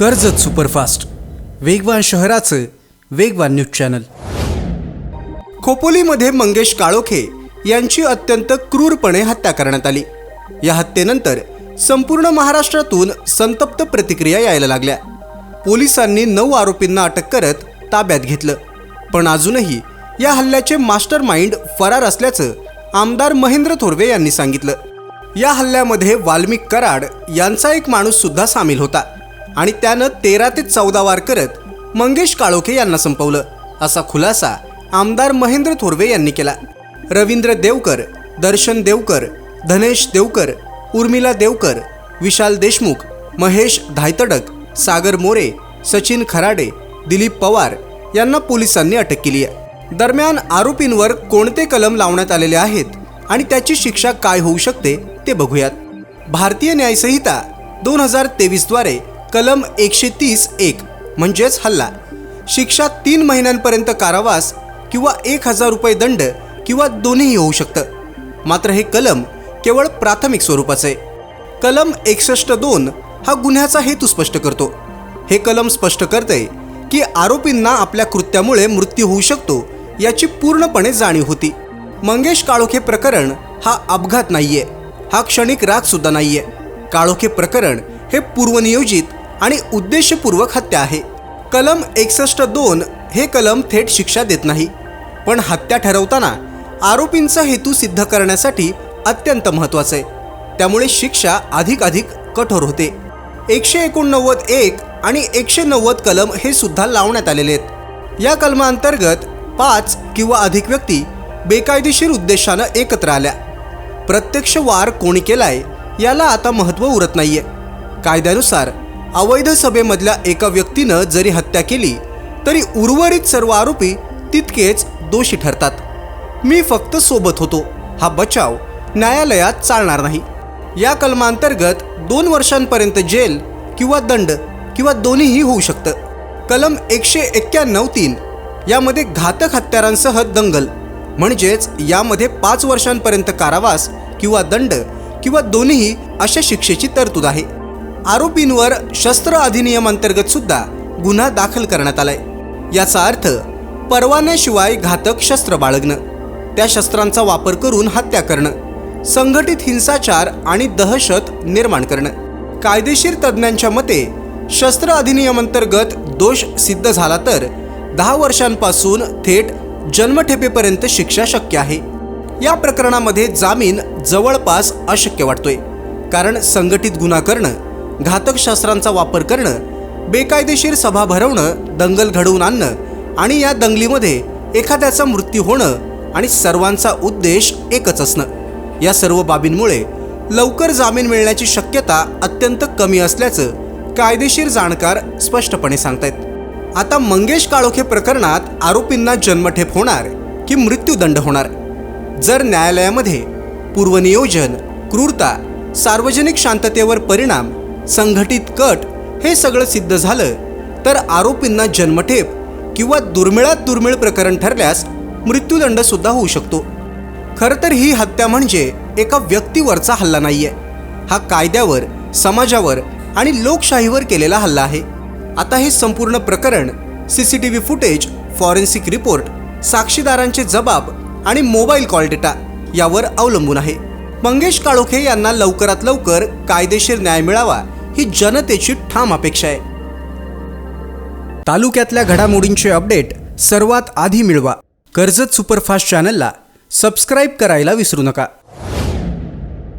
Karjat superfast. वेगवान शहराचं वेगवान न्यूज चॅनल. खोपोलीमध्ये मंगेश काळोखे यांची अत्यंत क्रूरपणे हत्या करण्यात आली. या हत्येनंतर संपूर्ण महाराष्ट्रातून संतप्त प्रतिक्रिया यायला लागल्या. पोलिसांनी नऊ आरोपींना अटक करत ताब्यात घेतलं. पण अजूनही या हल्ल्याचे मास्टर माइंड फरार असल्याचं आमदार महेंद्र थोरवे यांनी सांगितलं. या हल्ल्यामध्ये वाल्मिक कराड यांचा एक माणूस सुद्धा सामील होता. आणि त्यानं तेरा ते चौदा वार करत मंगेश काळोखे यांना संपवलं. असा खुलासा आमदार महेंद्र थोरवे यांनी केला. रवींद्र देवकर दर्शन देवकर धनेश देवकर उर्मिला देवकर विशाल देशमुख महेश धायतडक सागर मोरे सचिन खराडे दिलीप पवार यांना पोलिसांनी अटक केली आहे. दरम्यान आरोपींवर कोणते कलम लावण्यात आलेले आहेत आणि त्याची शिक्षा काय होऊ शकते ते बघूयात. भारतीय न्यायसंहिता दोन हजार तेवीसद्वारे कलम एकशे तीस एक म्हणजेच हल्ला. शिक्षा तीन महिन्यांपर्यंत कारावास किंवा एक हजार रुपये दंड किंवा दोन्हीही होऊ शकतं. मात्र हे कलम केवळ प्राथमिक स्वरूपाचं. आहे कलम एकसष्ट दोन हा गुन्ह्याचा हेतू स्पष्ट करतो. हे कलम स्पष्ट करते की आरोपींना आपल्या कृत्यामुळे मृत्यू होऊ शकतो याची पूर्णपणे जाणीव होती. मंगेश काळोखे प्रकरण हा अपघात नाहीये. हा क्षणिक राग सुद्धा नाहीये. काळोखे प्रकरण हे पूर्वनियोजित आणि उद्देशपूर्वक हत्या आहे. कलम एकसष्ट दोन हे कलम थेट शिक्षा देत नाही. पण हत्या ठरवताना आरोपींचा हेतू सिद्ध करण्यासाठी अत्यंत महत्त्वाचं. आहे त्यामुळे शिक्षा अधिक अधिक कठोर होते. एकशे एकोणनव्वद एक आणि एकशे नव्वद कलम हे सुद्धा लावण्यात आलेले आहेत. या कलमांतर्गत पाच किंवा अधिक व्यक्ती बेकायदेशीर उद्देशानं एकत्र आल्या. प्रत्यक्ष वार कोणी केलाय याला आता महत्त्व उरत नाहीये. कायद्यानुसार अवैध सभेमधल्या एका व्यक्तीनं जरी हत्या केली तरी उर्वरित सर्व आरोपी तितकेच दोषी ठरतात. मी फक्त सोबत होतो. हा बचाव न्यायालयात चालणार नाही. या कलमांतर्गत दोन वर्षांपर्यंत जेल किंवा दंड किंवा दोन्हीही होऊ शकतं. कलम एकशे एक्क्याण्णव तीन यामध्ये घातक हत्यारांसह दंगल म्हणजेच यामध्ये पाच वर्षांपर्यंत कारावास किंवा दंड किंवा दोन्हीही अशा शिक्षेची तरतूद आहे. आरोपींवर शस्त्र अधिनियम अंतर्गत सुद्धा गुन्हा दाखल करण्यात आलाय. याचा अर्थ परवान्याशिवाय घातक शस्त्र बाळगणं त्या शस्त्रांचा वापर करून हत्या करणं संघटित हिंसाचार आणि दहशत निर्माण करणं. कायदेशीर तज्ज्ञांच्या मते शस्त्र अधिनियमांतर्गत दोष सिद्ध झाला तर दहा वर्षांपासून थेट जन्मठेपेपर्यंत शिक्षा शक्य आहे. या प्रकरणामध्ये जामीन जवळपास अशक्य वाटतोय कारण संघटित गुन्हा करणं घातक शस्त्रांचा वापर करणं बेकायदेशीर सभा भरवणं दंगल घडवून आणणं आणि या दंगलीमध्ये एखाद्याचा मृत्यू होणं आणि सर्वांचा उद्देश एकच असणं. या सर्व बाबींमुळे लवकर जामीन मिळण्याची शक्यता अत्यंत कमी असल्याचं कायदेशीर जाणकार स्पष्टपणे सांगतायत. आता मंगेश काळोखे प्रकरणात आरोपींना जन्मठेप होणार की मृत्यूदंड होणार? जर न्यायालयामध्ये पूर्वनियोजन क्रूरता सार्वजनिक शांततेवर परिणाम संघटित कट हे सगळं सिद्ध झालं तर आरोपींना जन्मठेप किंवा दुर्मिळात दुर्मिळ प्रकरण ठरल्यास मृत्यूदंड सुद्धा होऊ शकतो. खरं तर ही हत्या म्हणजे एका व्यक्तीवरचा हल्ला नाहीये. हा कायद्यावर समाजावर आणि लोकशाहीवर केलेला हल्ला आहे. आता हे संपूर्ण प्रकरण C C T V footage forensic report साक्षीदारांचे जबाब आणि मोबाईल कॉल डेटा यावर अवलंबून आहे. मंगेश काळोखे यांना लवकरात लवकर कायदेशीर न्याय मिळावा ही जनतेची ठाम अपेक्षा आहे. तालुक्यातल्या घडामोडींचे अपडेट सर्वात आधी मिळवा. कर्जत सुपरफास्ट चॅनलला सबस्क्राईब करायला विसरू नका.